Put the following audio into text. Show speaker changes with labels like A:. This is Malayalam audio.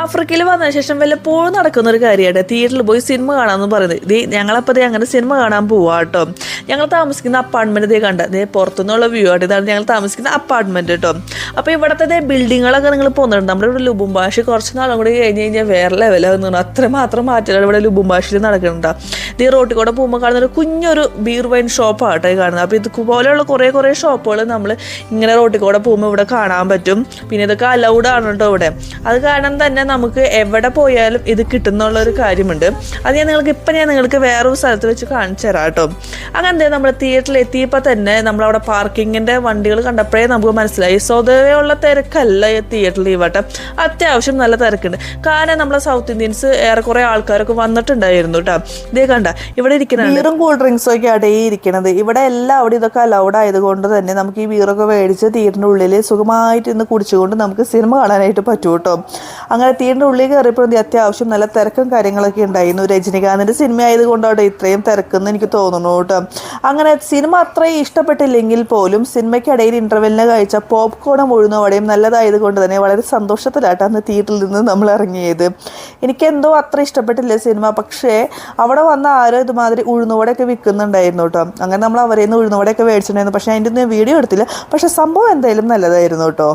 A: ആഫ്രിക്കയിൽ വന്നതിന് ശേഷം വല്ലപ്പോഴും നടക്കുന്ന ഒരു കാര്യമാണ് തിയേറ്ററിൽ പോയി സിനിമ കാണാമെന്ന് പറയുന്നത്. ഇത് ഞങ്ങളപ്പോൾ ദേ അങ്ങനെ സിനിമ കാണാൻ പോവാ കേട്ടോ ഞങ്ങൾ താമസിക്കുന്ന അപ്പാർട്ട്മെന്റ് ദേ കണ്ട. ദേ പുറത്തുനിന്നുള്ള വ്യൂ ആയിട്ട് ഇതാണ് ഞങ്ങൾ താമസിക്കുന്ന അപ്പാർട്ട്മെന്റ് കേട്ടോ അപ്പോൾ ഇവിടുത്തെ ദേ ബിൽഡിങ്ങുകളൊക്കെ നിങ്ങൾ പോകുന്നുണ്ട്. നമ്മുടെ ഇവിടെ ലുബുംബാഷ് കുറച്ച് നാളും കൂടി കഴിഞ്ഞ് കഴിഞ്ഞാൽ വേറെ ലെവലാകുന്നു അത്ര മാത്രം മാറ്റങ്ങൾ ഇവിടെ ലുബുംബാഷിൽ നടക്കുന്നുണ്ട് ദേ റോട്ടിൽ കൂടെ പോകുമ്പോൾ കാണുന്ന ഒരു കുഞ്ഞൊരു ബീർ വൈൻ ഷോപ്പാണ് ഈ കാണുന്നത്. അപ്പോൾ ഇതുപോലെയുള്ള കുറേ കുറേ ഷോപ്പുകൾ നമ്മൾ ഇങ്ങനെ റോട്ടിൽ കൂടെ പോകുമ്പോൾ ഇവിടെ കാണാൻ പറ്റും. പിന്നെ ഇതൊക്കെ അലൗഡ് ആണ് കേട്ടോ ഇവിടെ. അത് കാരണം തന്നെ നമുക്ക് എവിടെ പോയാലും ഇത് കിട്ടുന്നുള്ള ഒരു കാര്യമുണ്ട്. അത് ഞാൻ നിങ്ങൾക്ക് ഇപ്പം ഞാൻ നിങ്ങൾക്ക് വേറൊരു സ്ഥലത്ത് വെച്ച് കാണിച്ചു തരാം കേട്ടോ. അങ്ങനെ നമ്മൾ തിയേറ്ററിൽ എത്തിയപ്പോൾ തന്നെ നമ്മളവിടെ പാർക്കിങ്ങിന്റെ വണ്ടികൾ കണ്ടപ്പോഴേ നമുക്ക് മനസ്സിലായി. സ്വതവേ ഉള്ള തിരക്കല്ല ഈ തിയേറ്ററിൽ ഈ വട്ടം. അത്യാവശ്യം നല്ല തിരക്കുണ്ട്. കാരണം നമ്മളെ സൗത്ത് ഇന്ത്യൻസ് ഏറെക്കുറെ ആൾക്കാരൊക്കെ വന്നിട്ടുണ്ടായിരുന്നു കേട്ടോ. ഇതേ കണ്ട ഇവിടെ ഇരിക്കുന്നുണ്ട് ബീറും കൂൾ ഡ്രിങ്ക്സും ഒക്കെ ആട്ടെ ഇരിക്കണത്. ഇവിടെ എല്ലാം അവിടെ ഇതൊക്കെ അലൗഡ് ആയതുകൊണ്ട് തന്നെ നമുക്ക് ഈ ബീറൊക്കെ മേടിച്ച് തിയേറ്ററിന്റെ ഉള്ളിൽ സുഖമായിട്ട് ഇന്ന് കുടിച്ചുകൊണ്ട് നമുക്ക് സിനിമ കാണാനായിട്ട് പറ്റും കേട്ടോ. അങ്ങനെ തിയേറ്ററിന്റെ ഉള്ളിൽ കയറിയപ്പോൾ അത്യാവശ്യം നല്ല തിരക്കും കാര്യങ്ങളൊക്കെ ഉണ്ടായിരുന്നു. രജനികാന്തിന്റെ സിനിമ ആയതുകൊണ്ടാണ് ഇത്രയും തിരക്കെന്ന് എനിക്ക് തോന്നുന്നു കേട്ടോ. അങ്ങനെ സിനിമ അത്രയും ഇഷ്ടപ്പെട്ടില്ലെങ്കിൽ പോലും സിനിമയ്ക്കിടയിൽ ഇന്റർവെല്ലിന് കഴിച്ച പോപ്കോണും ഉഴുന്നുവടയും നല്ലതായതുകൊണ്ട് തന്നെ വളരെ സന്തോഷത്തിലാട്ടാണ് അന്ന് തിയേറ്ററിൽ നിന്ന് നമ്മൾ ഇറങ്ങിയത്. എനിക്കെന്തോ അത്ര ഇഷ്ടപ്പെട്ടില്ല സിനിമ. പക്ഷേ അവിടെ വന്ന ആരോ ഇതുമാതിരി ഉഴുന്നുവടയൊക്കെ വിൽക്കുന്നുണ്ടായിരുന്നു കേട്ടോ. അങ്ങനെ നമ്മൾ അവരെ നിന്ന് ഉഴുന്നുവടയൊക്കെ മേടിച്ചിട്ടുണ്ടായിരുന്നു. പക്ഷേ അതിന്റെ ഒന്നും വീഡിയോ എടുത്തില്ല. പക്ഷേ സംഭവം എന്തായാലും നല്ലതായിരുന്നു കേട്ടോ.